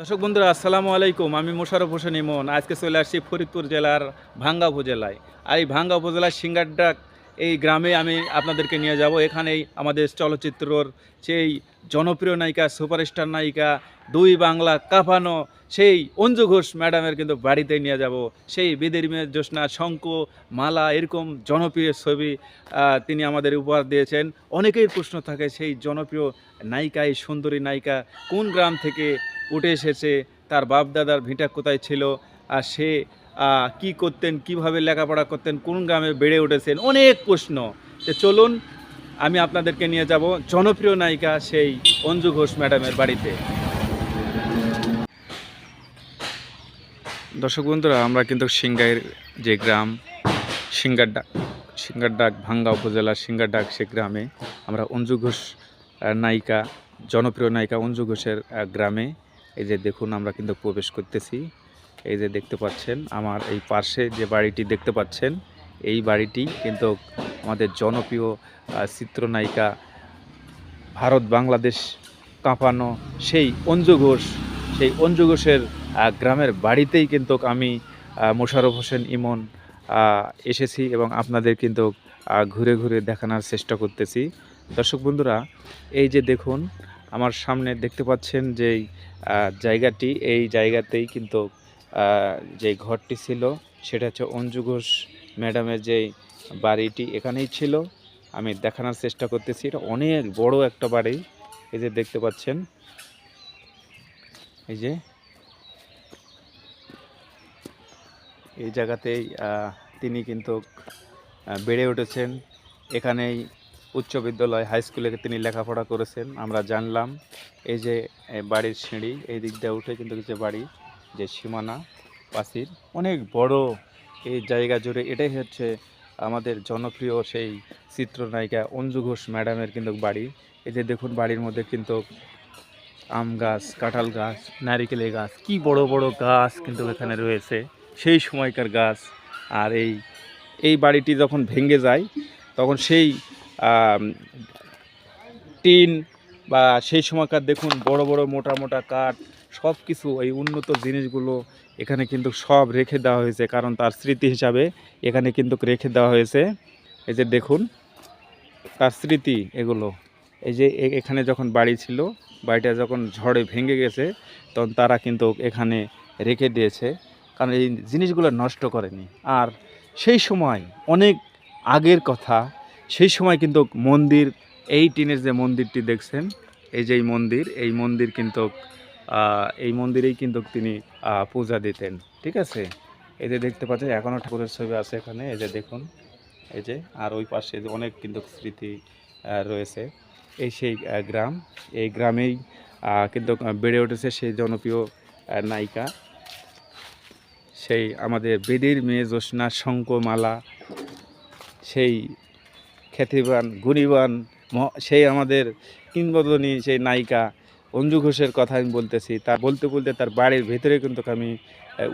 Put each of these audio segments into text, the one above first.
দর্শক বন্ধুরা, আসসালামু আলাইকুম। আমি মোশারফ হোসেন ইমন। আজকে চলে আসছি ফরিদপুর জেলার ভাঙ্গা উপজেলায়। আর এই ভাঙ্গা উপজেলার সিঙ্গারডাক এই গ্রামে আমি আপনাদেরকে নিয়ে যাব। এখানেই আমাদের চলচ্চিত্রর সেই জনপ্রিয় নায়িকা, সুপারস্টার নায়িকা, দুই বাংলা কাঁপানো সেই অঞ্জু ঘোষ ম্যাডামের কিন্তু বাড়িতে নিয়ে যাব। সেই বেদের জ্যোৎস্না শঙ্খ মালা এরকম জনপ্রিয় ছবি তিনি আমাদের উপহার দিয়েছেন। অনেকেই প্রশ্ন থাকে, সেই জনপ্রিয় নায়িকা, এই সুন্দরী নায়িকা কোন গ্রাম থেকে উঠে এসেছে? তার বাপদাদার ভিটা কোথায় ছিল? আর সে কি করতেন, কীভাবে লেখাপড়া করতেন, কোন গ্রামে বেড়ে উঠেছেন, অনেক প্রশ্ন। তো চলুন, আমি আপনাদেরকে নিয়ে যাব জনপ্রিয় নায়িকা সেই অঞ্জু ঘোষ ম্যাডামের বাড়িতে। দর্শক বন্ধুরা, আমরা কিন্তু সিঙ্গাইয়ের যে গ্রাম সিঙ্গারডাক সিঙ্গারডাক ভাঙ্গা উপজেলার সিঙ্গারডাক সে গ্রামে আমরা অঞ্জু ঘোষ নায়িকা, জনপ্রিয় নায়িকা অঞ্জু ঘোষের গ্রামে। এই যে দেখুন, আমরা কিন্তু প্রবেশ করতেছি। এই যে দেখতে পাচ্ছেন আমার এই পাশে যে বাড়িটি দেখতে পাচ্ছেন এই বাড়িটি কিন্তু আমাদের জনপ্রিয় চিত্রনায়িকা ভারত বাংলাদেশ কাঁপানো সেই অঞ্জু ঘোষ সেই অঞ্জু ঘোষের গ্রামের বাড়িতেই কিন্তু আমি আহ, মোশাররফ হোসেন ইমন এসেছি এবং আপনাদের কিন্তু ঘুরে ঘুরে দেখানোর চেষ্টা করতেছি। দর্শক বন্ধুরা এই যে দেখুন আমার সামনে দেখতে পাচ্ছেন যে জায়গাটি এই জায়গাতেই কিন্তু যে ঘরটি ছিল, সেটা হচ্ছে অঞ্জু ঘোষ ম্যাডামের যেই বাড়িটি এখানেই ছিল। আমি দেখানোর চেষ্টা করতেছি, এটা অনেক বড় একটা বাড়ি, এই যে দেখতে পাচ্ছেন। এই যে এই জায়গাতেই তিনি কিন্তু বেড়ে উঠেছেন। এখানেই উচ্চ বিদ্যালয়, হাই স্কুলে তিনি লেখাপড়া করেছেন, আমরা জানলাম। এই যে বাড়ির সিঁড়ি, এই দিক দিয়ে উঠে কিন্তু যে বাড়ি। যে সীমানা পাশির অনেক বড় এই জায়গা জুড়ে এটাই হচ্ছে আমাদের জনপ্রিয় সেই চিত্রনায়িকা অঞ্জু ঘোষ ম্যাডামের কিন্তু বাড়ি। এই যে দেখুন বাড়ির মধ্যে কিন্তু আম গাছ, কাঁঠাল গাছ নারিকেলের গাছ, কি বড় বড় গাছ কিন্তু এখানে রয়েছে, সেই সময়কার গাছ। আর এই এই বাড়িটি যখন ভেঙে যায়, তখন সেই টিন বা সেই সময়কার দেখুন বড় বড় মোটা মোটা কাঠ সব কিছু এই উন্নত জিনিসগুলো এখানে কিন্তু সব রেখে দেওয়া হয়েছে। কারণ তার স্মৃতি হিসাবে এখানে কিন্তু রেখে দেওয়া হয়েছে। এই যে দেখুন, তার স্মৃতি এগুলো। এই যে এখানে যখন বাড়ি ছিল, বাড়িটা যখন ঝড়ে ভেঙে গেছে, তখন তারা কিন্তু এখানে রেখে দিয়েছে। কারণ এই জিনিসগুলো নষ্ট করেনি। আর সেই সময় অনেক আগের কথা, সেই সময় কিন্তু মন্দির, এই টিনের যে মন্দিরটি দেখছেন, এই যে এই মন্দির এই মন্দির কিন্তু এই মন্দিরেই কিন্তু তিনি পূজা দিতেন। ঠিক আছে? এই যে দেখতে পাচ্ছেন, এখনও ঠাকুরের ছবি আছে এখানে। এই যে দেখুন, এই যে, আর ওই পাশে অনেক কিন্তু স্মৃতি রয়েছে। এই সেই গ্রাম, এই গ্রামেই কিন্তু বেড়ে উঠেছে সেই জনপ্রিয় নায়িকা। সেই আমাদের বেদির মেয়ে জ্যোৎস্না শঙ্কমালা সেই খ্যাতিবান, গুণীবান সেই আমাদের কিংবদনী সেই নায়িকা অঞ্জু ঘোষের কথা আমি বলতেছি, তার বলতে বলতে তার বাড়ির ভেতরে কিন্তু আমি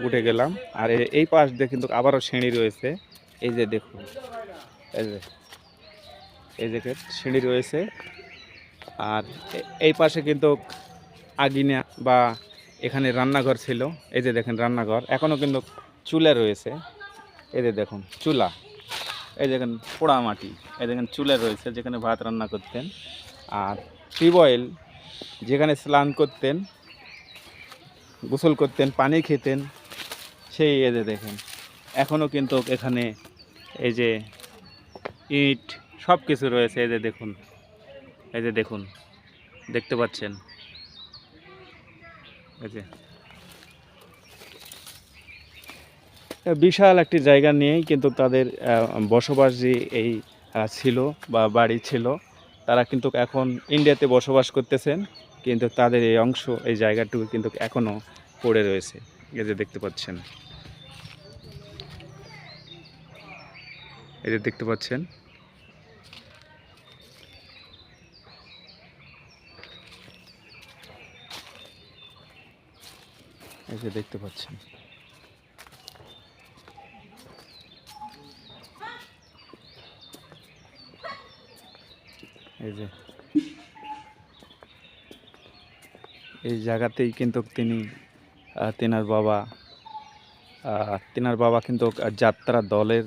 উঠে গেলাম। আর এই পাশ দিয়ে কিন্তু আবারও সিঁড়ি রয়েছে। এই যে দেখুন, এই যে এই যে সিঁড়ি রয়েছে। আর এই পাশে কিন্তু আগিনা বা এখানে রান্নাঘর ছিল। এই যে দেখেন রান্নাঘর, এখনও কিন্তু চুলা রয়েছে। এই যে দেখুন, চুলা। এই দেখেন পোড়া মাটি, এই দেখেন চুলা রয়েছে যেখানে ভাত রান্না করতেন। আর টিউবওয়েল যেখানে স্নান করতেন, গোসল করতেন, পানি খেতেন, সেই যে দেখেন। এখনও কিন্তু এখানে এই যে ইট সব কিছু রয়েছে, এই যে দেখুন, এই যে দেখুন, দেখতে পাচ্ছেন? এই যে। বিশাল একটি জায়গা নিয়েই কিন্তু তাদের বসবাস যে এই ছিল বা বাড়ি ছিল। তারা কিন্তু এখন ইন্ডিয়াতে বসবাস করতেছেন, কিন্তু তাদের এই অংশ, এই জায়গাটুকু কিন্তু এখনও পড়ে রয়েছে, এই যে দেখতে পাচ্ছেন। এই যে দেখতে পাচ্ছেন। এই যে দেখতে পাচ্ছেন। এই যে। এই জায়গাতেই কিন্তু তিনি তেনার বাবা তেনার বাবা কিন্তু যাত্রা দলের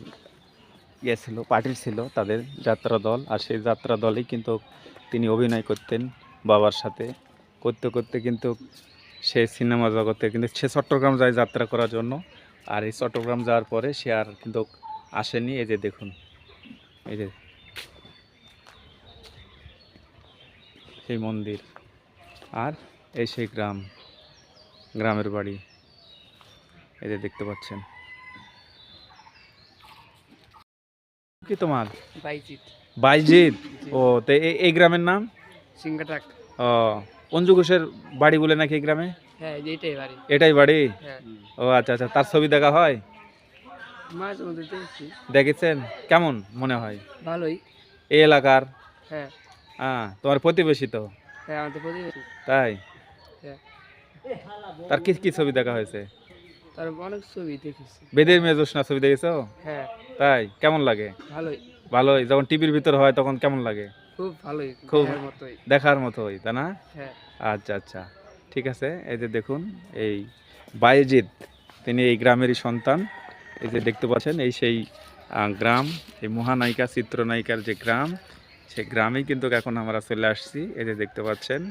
ইয়ে ছিল পার্টির ছিল তাদের যাত্রা দল। আর সেই যাত্রা দলেই কিন্তু তিনি অভিনয় করতেন বাবার সাথে। করতে করতে কিন্তু সে সিনেমা জগতে কিন্তু, সে চট্টগ্রাম যায় যাত্রা করার জন্য। আর এই চট্টগ্রাম যাওয়ার পরে সে আর কিন্তু আসেনি। এই যে দেখুন, এই যে সেই মন্দির। আর এই সেই গ্রাম গ্রামের বাড়ি। যে দেখতে পাচ্ছেন। কি তোমার? বাইজিৎ। বাইজিৎ? ও তো এই- গ্রামের নাম? সিংহাটাক। ও অঞ্জু ঘোষের বাড়ি বলে নাকি এই গ্রামে? হ্যাঁ এইটাই বাড়ি। এটাই বাড়ি? হ্যাঁ। ও আচ্ছা আচ্ছা তার ছবি দেখা হয়? দেখেছেন? কেমন মনে হয়? ভালোই। এই এলাকার? হ্যাঁ। হ্যাঁ তোমার প্রতিবেশী তো? হ্যাঁ আমাদের প্রতিবেশী। তাই? হ্যাঁ। তার কি কি ছবি দেখা হয়েছে? তার অনেক ছবি দেখেছি। বেদের মেয়ে জোসনা ছবি দেখেছ? হ্যাঁ। তাই? কেমন লাগে? ভালোই। ভালোই। যখন টিভির ভিতর হয় তখন কেমন লাগে? খুব ভালোই। খুব। দেখার মতোই। দেখার তাই না? হ্যাঁ। আচ্ছা আচ্ছা। ঠিক আছে এই যে দেখুন এই তিনি এই গ্রামেরই সন্তান। এই যে দেখতে পাচ্ছেন এই সেই গ্রাম এই মহানায়িকা চিত্রনায়িকার যে গ্রাম সেই গ্রামেই কিন্তু এখন আমরা চলে আসছি। এই যে দেখতে পাচ্ছেন,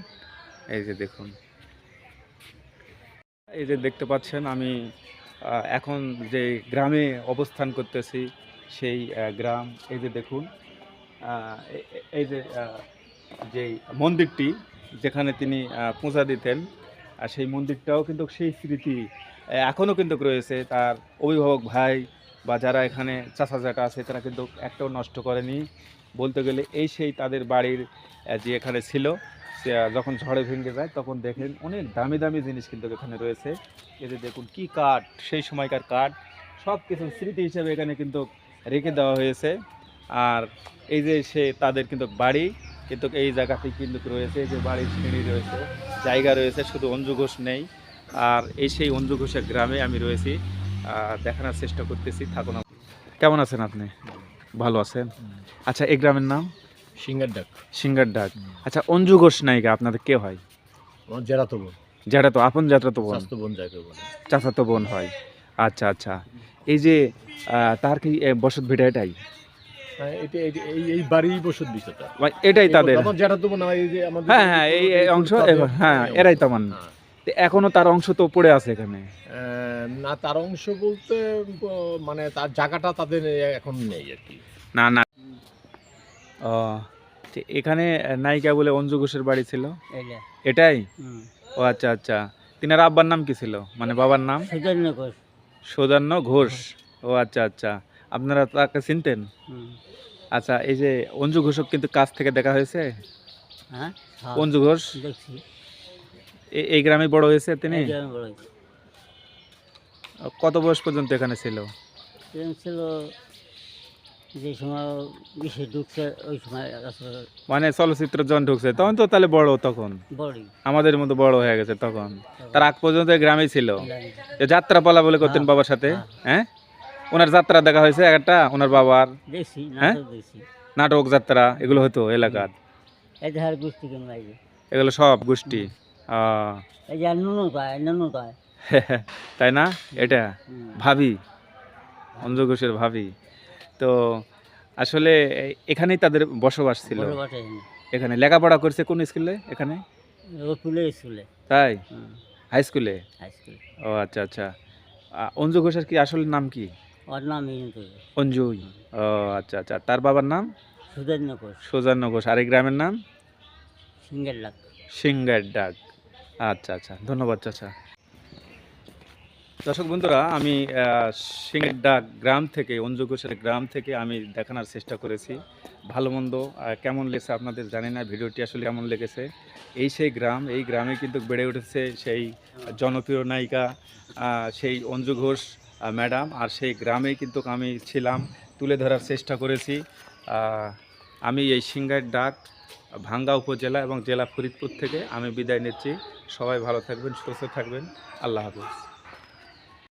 এই যে দেখুন। এই যে দেখতে পাচ্ছেন, আমি এখন যে গ্রামে অবস্থান করতেছি, সেই গ্রাম, এই যে দেখুন এই যে যে মন্দিরটি, যেখানে তিনি পূজা দিতেন, আর সেই মন্দিরটাও কিন্তু সেই স্মৃতি এখনও কিন্তু রয়েছে। তার অভিভাবক ভাই বা যারা এখানে চাচা জাটা আছে, তারা কিন্তু একটাও নষ্ট করেনি। বলতে গেলে এই সেই তাদের বাড়ির যে এখানে ছিল, সে যখন ঝড়ে ভেঙে যায়, তখন দেখেন অনেক দামি দামি জিনিস কিন্তু এখানে রয়েছে। এতে দেখুন কি কাঠ, সেই সময়কার কাঠ সব কিছু স্মৃতি হিসেবে এখানে কিন্তু রেখে দেওয়া হয়েছে। আর এই যে সে তাদের কিন্তু বাড়ি, কিন্তু এই জায়গাতে কিন্তু রয়েছে, এই যে বাড়ির সিঁড়ি রয়েছে, জায়গা রয়েছে, শুধু অঞ্জু ঘোষ নেই। আর এই সেই অঞ্জু ঘোষের গ্রামে আমি রয়েছি দেখানোর চেষ্টা করতেছি, থাকুন কেমন আছেন আপনি? ভালো আছেন? আচ্ছা এই গ্রামের নাম? সিঙ্গার ডাক। সিঙ্গার ডাক। আচ্ছা অঞ্জু ঘোষ নায়িকা আপনাদের কে হয়? আমার জেরাতো বোন। যারা তো আপন তো বোন? স্বাস্থ্য বোন যাকে বলে। চাচাতো বোন হয়। আচ্ছা আচ্ছা। এই যে তার কি বসত ভিটা এটাই? হ্যাঁ, এই বসত এটাই তাদের। আমার জেরাতো বোন হয় হ্যাঁ এই অংশ হ্যাঁ এরাই তেমন। হ্যাঁ। তো এখনও তার অংশ তো পড়ে আছে এখানে। না তার অংশ বলতে মানে তার জায়গাটা তাদের এখন নেই আর কি। না না। ও এখানে নায়িকা বলে অঞ্জু ঘোষের বাড়ি ছিল? এটাই? ও আচ্ছা আচ্ছা। তিনার আব্বার নাম কি ছিল? মানে বাবার নাম? সুজন্য ঘোষ। ও আচ্ছা আচ্ছা। আপনারা তাকে চিনতেন? আচ্ছা এই যে অঞ্জু ঘোষক কিন্তু কাছ থেকে দেখা হয়েছে? হ্যাঁ। অঞ্জু ঘোষ? দেখছি। এই গ্রামে বড় হয়েছে তিনি? গ্রামে কত বয়স পর্যন্ত এখানে ছিল? ছিল যে সময় বিশ্বে ঢুকছে ওই সময় মানে চলচ্চিত্র যখন ঢুকছে তখন তো তাহলে বড় তখন? আমাদের মতো বড় হয়ে গেছে তখন। তার আগ পর্যন্ত এই গ্রামেই ছিল? লাগে। যাত্রা পালা বলে করতেন হ্যাঁ, বাবার সাথে হ্যাঁ। হ্যাঁ? ওনার যাত্রা দেখা হয়েছে একটা ওনার বাবার? হ্যাঁ? নাটক যাত্রা এগুলো হতো এলাকার? এগুলো সব গোষ্ঠী। তাই না? এটা? ভাবি? অঞ্জু ঘোষের ভাবি। তো আসলে এখানেই তাদের বসবাস ছিল। এখানে। লেখাপড়া করছে কোন স্কুলে এখানে? স্কুলে। তাই? হাই স্কুলে? হাই স্কুলে। ও আচ্ছা আচ্ছা। অঞ্জু ঘোষের কি আসল নাম কি? ওর নাম অঞ্জুই। ও আচ্ছা আচ্ছা। তার বাবার নাম? সুজন্য ঘোষ। সৌজান্য ঘোষ। আর এই গ্রামের নাম? সিঙ্গার ডাক। সিঙ্গার ডাক। আচ্ছা আচ্ছা। ধন্যবাদ, চাচা। দর্শক বন্ধুরা, আমি ডাক গ্রাম থেকে অঞ্জু ঘোষের গ্রাম থেকে আমি দেখানোর চেষ্টা করেছি। ভালো মন্দ কেমন লেগেছে আপনাদের জানি না, ভিডিওটি আসলে কেমন লেগেছে। এই সেই গ্রাম, এই গ্রামে কিন্তু বেড়ে উঠেছে সেই জনপ্রিয় নায়িকা সেই অঞ্জু ঘোষ ম্যাডাম, আর সেই গ্রামেই কিন্তু আমি ছিলাম, তুলে ধরার চেষ্টা করেছি। আমি এই সিঙ্গার ডাক ভাঙ্গা উপজেলা এবং জেলা ফরিদপুর থেকে আমি বিদায় নিচ্ছি। সবাই ভালো থাকবেন, সুস্থ থাকবেন। আল্লাহ হাফিজ।